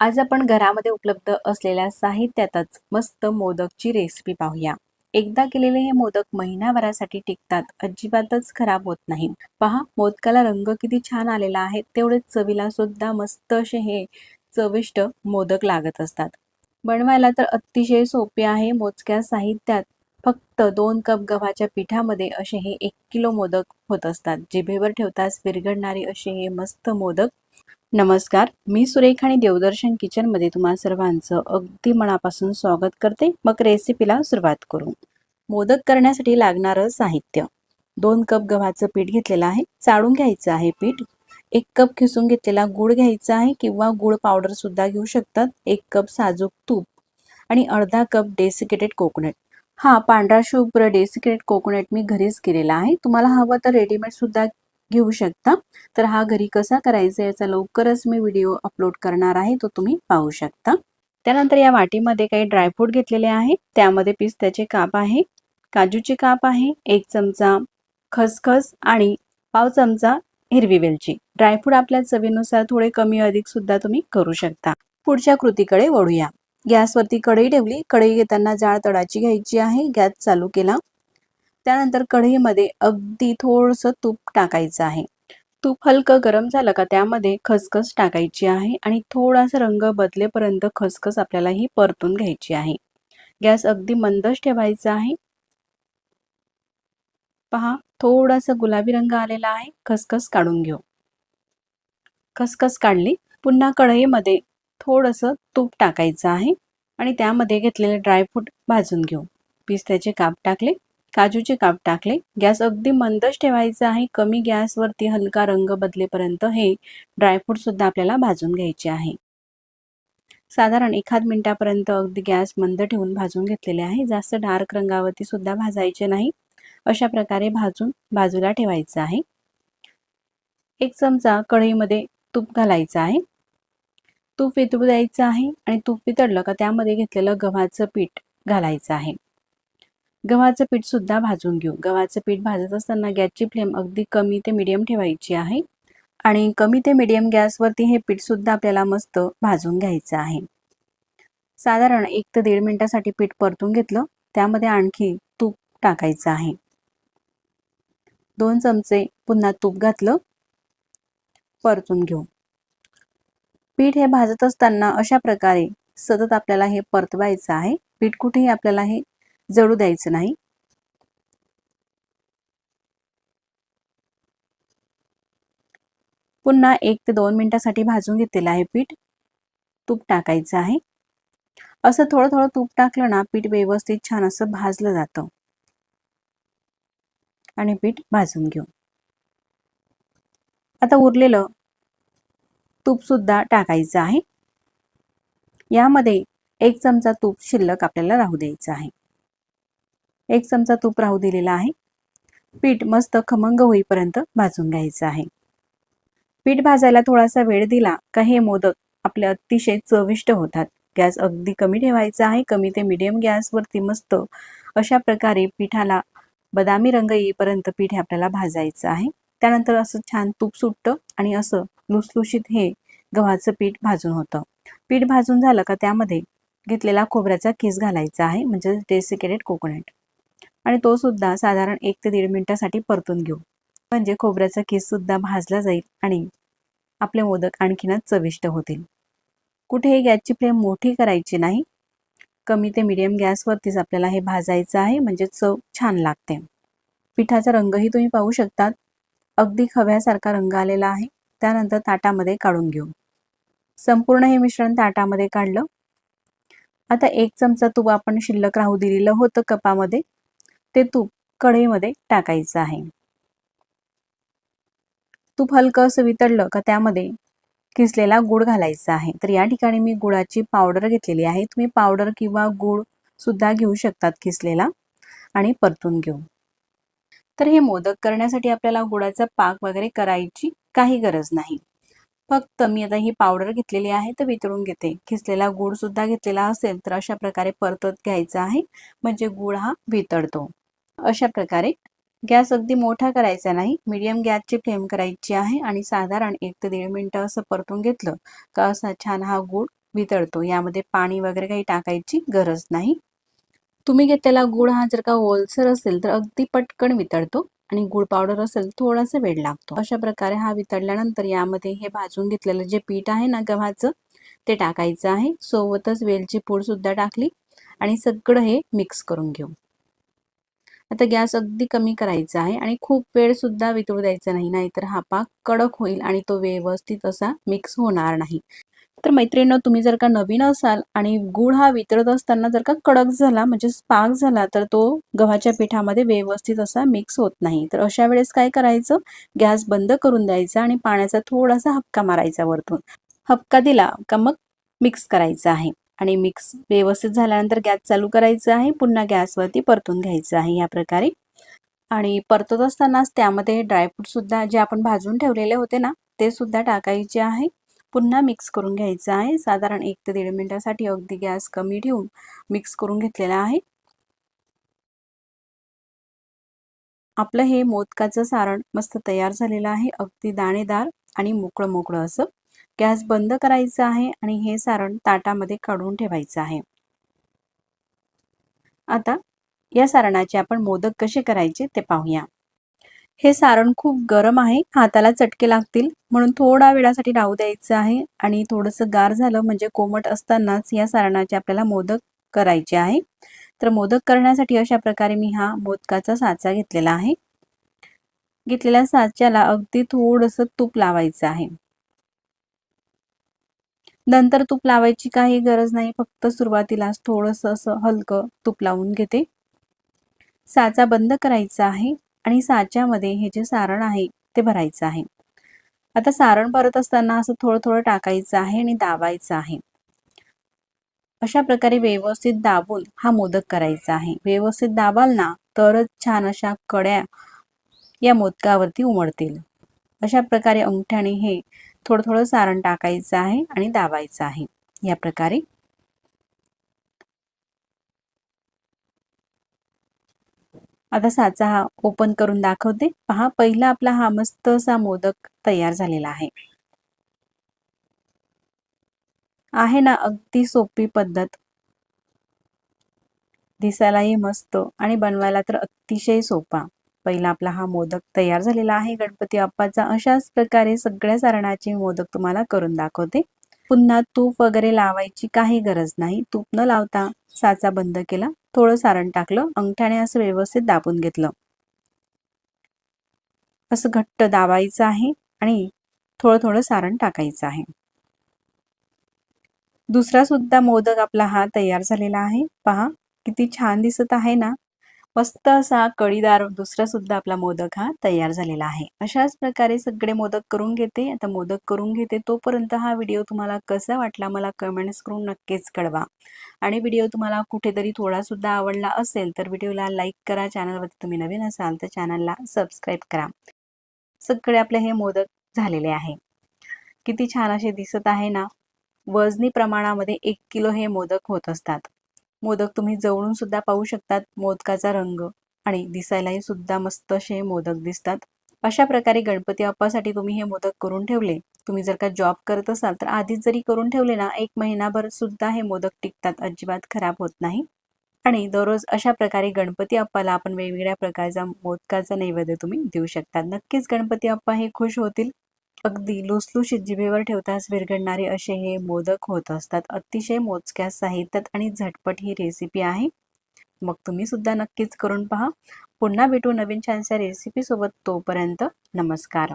आज आपण घरामध्ये उपलब्ध असलेल्या साहित्यातच मस्त मोदकची रेसिपी पाहूया. एकदा केलेले हे मोदक महिनाभरासाठी टिकतात अजिबातच खराब होत नाही. पहा मोदकाला रंग किती छान आलेला आहे तेवढेच चवीला सुद्धा मस्त असे हे चविष्ट मोदक लागत असतात. बनवायला तर अतिशय सोपे आहे मोजक्या साहित्यात फक्त दोन कप गव्हाच्या पिठामध्ये असे हे एक किलो मोदक होत असतात. जिभेवर ठेवताच विरघडणारे असे हे मस्त मोदक नमस्कार मी सुरेख आणि देवदर्शन किचनमध्ये तुम्हा सर्वांचं अगदी मनापासून स्वागत करते. मग रेसिपीला सुरुवात करू. मोदक करण्यासाठी लागणारं साहित्य. दोन कप गव्हाचं पीठ घेतलेलं आहे. चाळून घ्यायचं आहे पीठ. एक कप खिसून घेतलेला गूळ घ्यायचा आहे किंवा गूळ पावडर सुद्धा घेऊ शकतात. एक कप साजूक तूप आणि अर्धा कप डेसिकेटेड कोकोनट हा पांढरा शुभ्र डेसिकेटेड कोकोनट मी घरीच केलेला आहे. तुम्हाला हवं तर रेडीमेड सुद्धा घेऊ शकता. तर हा घरी कसा करायचा याचा लवकरच मी व्हिडिओ अपलोड करणार आहे तो तुम्ही पाहू शकता. त्यानंतर या वाटीमध्ये काही ड्रायफ्रूट घेतलेले आहे त्यामध्ये पिस्त्याचे काप आहे काजूचे काप आहे एक चमचा खसखस आणि पाव चमचा हिरवी वेलची. ड्रायफ्रूट आपल्या चवीनुसार थोडे कमी अधिक सुद्धा तुम्ही करू शकता. पुढच्या कृतीकडे वळूया. गॅसवरती कढई ठेवली. कढई घेताना जाळ तडाची घ्यायची आहे. गॅस चालू केला. त्यानंतर कढईमध्ये अगदी थोडंसं तूप टाकायचं आहे. तूप हलकं गरम झालं का त्यामध्ये खसखस टाकायची आहे आणि थोडासा रंग बदलेपर्यंत खसखस आपल्याला ही परतून घ्यायची आहे. गॅस अगदी मंदच ठेवायचा आहे. पहा थोडासा गुलाबी रंग आलेला आहे. खसखस काढून घेऊ. खसखस काढली. पुन्हा कढईमध्ये थोडंसं तूप टाकायचं आहे आणि त्यामध्ये घेतलेले ड्रायफ्रूट भाजून घेऊ. पिस्त्याचे काप टाकले. काजूचे काप टाकले. गॅस अगदी मंदच ठेवायचा आहे. कमी गॅसवरती हलका रंग बदलेपर्यंत हे ड्रायफ्रूट सुद्धा आपल्याला भाजून घ्यायचे आहे. साधारण एखाद मिनिटापर्यंत अगदी गॅस मंद ठेवून भाजून घेतलेले आहे. जास्त डार्क रंगावरती सुद्धा भाजायचे नाही. अशा प्रकारे भाजून बाजूला ठेवायचं आहे. एक चमचा कढईमध्ये तूप घालायचं आहे. तूप वितळू द्यायचं आहे आणि तूप वितळलं का त्यामध्ये घेतलेलं गव्हाचं पीठ घालायचं आहे. गव्हाचं पीठ सुद्धा भाजून घेऊ. गव्हाचं पीठ भाजत असताना गॅसची फ्लेम अगदी कमी ते मिडियम ठेवायची आहे. आणि कमी ते मिडियम गॅसवरती हे पीठ सुद्धा आपल्याला मस्त भाजून घ्यायचं आहे. साधारण एक ते दीड मिनिटासाठी पीठ परतून घेतलं. त्यामध्ये आणखी तूप टाकायचं आहे. दोन चमचे पुन्हा तूप घातलं. परतून घेऊ. पीठ हे भाजत असताना अशा प्रकारे सतत आपल्याला हे परतवायचं आहे. पीठ कुठेही आपल्याला हे जळू द्यायचं नाही. पुन्हा एक ते दोन मिनिटासाठी भाजून घेतलेलं आहे पीठ. तूप टाकायचं आहे. असं थोडं थोडं तूप टाकलं ना पीठ व्यवस्थित छान असं भाजलं जातं. आणि पीठ भाजून घेऊ. आता उरलेलं तूप सुद्धा टाकायचं आहे. यामध्ये एक चमचा तूप शिल्लक आपल्याला राहू द्यायचं आहे. एक चमचा तूप राहू दिलेला आहे. पीठ मस्त खमंग होईपर्यंत भाजून घ्यायचं आहे. पीठ भाजायला थोडासा वेळ दिला का हे मोदक आपले अतिशय चविष्ट होतात. गॅस अगदी कमी ठेवायचा आहे. कमी ते मिडियम गॅसवरती मस्त अशा प्रकारे पिठाला बदामी रंग येईपर्यंत पीठ हे आपल्याला भाजायचं आहे. त्यानंतर असं छान तूप सुटतं आणि असं लुसलुशीत हे गव्हाचं पीठ भाजून होतं. पीठ भाजून झालं का त्यामध्ये घेतलेला खोबऱ्याचा किस घालायचा आहे. म्हणजे डेसिकेटेड कोकोनट आणि तो सुद्धा साधारण एक ते दीड मिनिटासाठी परतून घेऊ. म्हणजे खोबऱ्याचा केस सुद्धा भाजला जाईल आणि आपले मोदक आणखीनच चविष्ट होतील. कुठेही गॅसची फ्लेम मोठी करायची नाही. कमी ते मिडियम गॅसवरतीच आपल्याला हे भाजायचं आहे म्हणजे चव छान लागते. पिठाचा रंगही तुम्ही पाहू शकतात. अगदी खव्यासारखा रंग आलेला आहे. त्यानंतर ताटामध्ये काढून घेऊ. संपूर्ण हे मिश्रण ताटामध्ये काढलं. आता एक चमचा तूप आपण शिल्लक राहू दिलेलं होतं कपामध्ये. ते तूप कढईमध्ये टाकायचं आहे. तूप हलकं असं वितळलं का त्यामध्ये किसलेला गुळ घालायचा आहे. तर या ठिकाणी मी गुळाची पावडर घेतलेली आहे. तुम्ही पावडर किंवा गुळ सुद्धा घेऊ शकतात किसलेला आणि परतून घेऊ तर हे मोदक करण्यासाठी आपल्याला गुळाचा पाक वगैरे करायची काही गरज नाही. फक्त मी आता ही पावडर घेतलेली आहे तर वितळून घेते. खिसलेला गुळ सुद्धा घेतलेला असेल तर अशा प्रकारे परतत घ्यायचा आहे. म्हणजे गुळ हा वितळतो. अशा प्रकारे गॅस अगदी मोठा करायचा नाही. मीडियम गॅसची फ्लेम करायची आहे आणि साधारण एक ते दीड मिनटं असं परतून घेतलं का असा छान हा गूळ वितळतो. यामध्ये पाणी वगैरे काही टाकायची गरज नाही. तुम्ही घेतलेला गुळ हा जर का ओलसर असेल तर अगदी पटकन वितळतो आणि गुळ पावडर असेल थोडासा वेळ लागतो. अशा प्रकारे हा वितळल्यानंतर यामध्ये हे भाजून घेतलेलं जे पीठ आहे ना गव्हाचं ते टाकायचं आहे. सोबतच वेलची पूड सुद्धा टाकली आणि सगळं हे मिक्स करून घेऊ. आता गॅस अगदी कमी करायचा आहे आणि खूप वेळ सुद्धा वितळू द्यायचा नाही नाहीतर हा पाक कडक होईल आणि तो व्यवस्थित असा मिक्स होणार नाही. तर मैत्रिणीनं तुम्ही जर का नवीन असाल आणि गुळ हा वितळत असताना जर का कडक झाला म्हणजे पाक झाला तर तो गव्हाच्या पिठामध्ये व्यवस्थित असा मिक्स होत नाही. तर अशा वेळेस काय करायचं? गॅस बंद करून द्यायचा आणि पाण्याचा थोडासा हपका मारायचा वरतून. हपका दिला का मग मिक्स करायचा आहे. आणि मिक्स व्यवस्थित झाल्यानंतर गॅस चालू करायचं आहे. पुन्हा गॅसवरती परतून घ्यायचं आहे या प्रकारे. आणि परतत असतानाच त्यामध्ये ड्रायफ्रूटसुद्धा जे आपण भाजून ठेवलेले होते ना ते सुद्धा टाकायचे आहे. पुन्हा मिक्स करून घ्यायचं आहे. साधारण एक ते दीड मिनिटासाठी अगदी गॅस कमी ठेवून मिक्स करून घेतलेला आहे. आपलं हे मोदकाचं सारण मस्त तयार झालेलं आहे. अगदी दाणेदार आणि मोकळं मोकळं असं. गॅस बंद करायचा आहे आणि हे सारण ताटामध्ये काढून ठेवायचं आहे. आता या सारणाचे आपण मोदक कसे करायचे ते पाहूया. हे सारण खूप गरम आहे हाताला चटके लागतील म्हणून थोडा वेळासाठी राहू द्यायचं आहे आणि थोडंसं गार झालं म्हणजे कोमट असतानाच या सारणाचे आपल्याला मोदक करायचे आहे. तर मोदक करण्यासाठी अशा प्रकारे मी हा मोदकाचा साचा घेतलेला आहे. घेतलेल्या साच्याला अगदी थोडंसं तूप लावायचं आहे. नंतर तूप लावायची काही गरज नाही फक्त सुरुवातीलाच थोडंसं असं हलकं तूप लावून घेते. साचा बंद करायचा आहे आणि साच्यामध्ये हे जे सारण आहे ते भरायचं आहे. आता सारण भरत असताना असं थोडं थोडं टाकायचं आहे आणि दाबायचं आहे. अशा प्रकारे व्यवस्थित दाबून हा मोदक करायचा आहे. व्यवस्थित दाबाल ना तरच छान अशा कड्या या मोदकावरती उमडतील. अशा प्रकारे अंगठ्याने हे थोडं थोडं सारण टाकायचं आहे आणि दाबायचं आहे. या प्रकारे. आता साचा हा ओपन करून दाखवते. पहा पहिला आपला हा मस्त असा मोदक तयार झालेला आहे. आहे ना अगदी सोपी पद्धत. दिसायलाही मस्त आणि बनवायला तर अतिशय सोपा. पहिला आपला हा मोदक तयार झालेला आहे. गणपती बाप्पाचा अशाच प्रकारे सगळ्या सारणाचे मोदक तुम्हाला करून दाखवते. पुन्हा तूप वगैरे लावायची काही गरज नाही. तूप न लावता साचा बंद केला. थोडं सारण टाकलं. अंगठ्याने असं व्यवस्थित दाबून घेतलं. असं घट्ट दाबायचं आहे आणि थोडं थोडं सारण टाकायचं आहे. दुसरा सुद्धा मोदक आपला हा तयार झालेला आहे. पहा किती छान दिसत आहे ना? मस्त असा कळीदार दुसरा सुद्धा आपला मोदक हा तयार झालेला आहे. अशाच प्रकारे सगळे मोदक करून घेते. आता मोदक करून घेते तोपर्यंत हा व्हिडिओ तुम्हाला कसा वाटला मला कमेंट्स करून नक्कीच कळवा. आणि व्हिडिओ तुम्हाला कुठेतरी थोडा सुद्धा आवडला असेल तर व्हिडिओला लाईक करा. चॅनलवरती तुम्ही नवीन असाल तर चॅनलला सबस्क्राईब करा. सगळे आपले हे मोदक झालेले आहे. किती छान असे दिसत आहे ना. वजनी प्रमाणामध्ये एक किलो हे मोदक होत असतात. मोदक तुम्ही जवळून सुद्धा पाहू शकतात. मोदकाचा रंग आणि दिसायलाही सुद्धा मस्त असे मोदक दिसतात. अशा प्रकारे गणपती बाप्पासाठी तुम्ही हे मोदक करून ठेवले. तुम्ही जर का जॉब करत असाल तर आधीच जरी करून ठेवले ना एक महिनाभर सुद्धा हे मोदक टिकतात. अजिबात खराब होत नाही. आणि दररोज अशा प्रकारे गणपती अप्पाला आपण वेगवेगळ्या प्रकारचा मोदकाचा नैवेद्य तुम्ही देऊ शकता. नक्कीच गणपती अप्पा हे खुश होतील. अगदी लुसलुशीत जिभेवर ठेवताच विरघडणारे असे हे मोदक होत असतात. अतिशय मोजक्या साहित्यात आणि झटपट ही रेसिपी आहे. मग तुम्ही सुद्धा नक्कीच करून पहा. पुन्हा भेटू नवीन छानशा रेसिपी सोबत तोपर्यंत नमस्कार.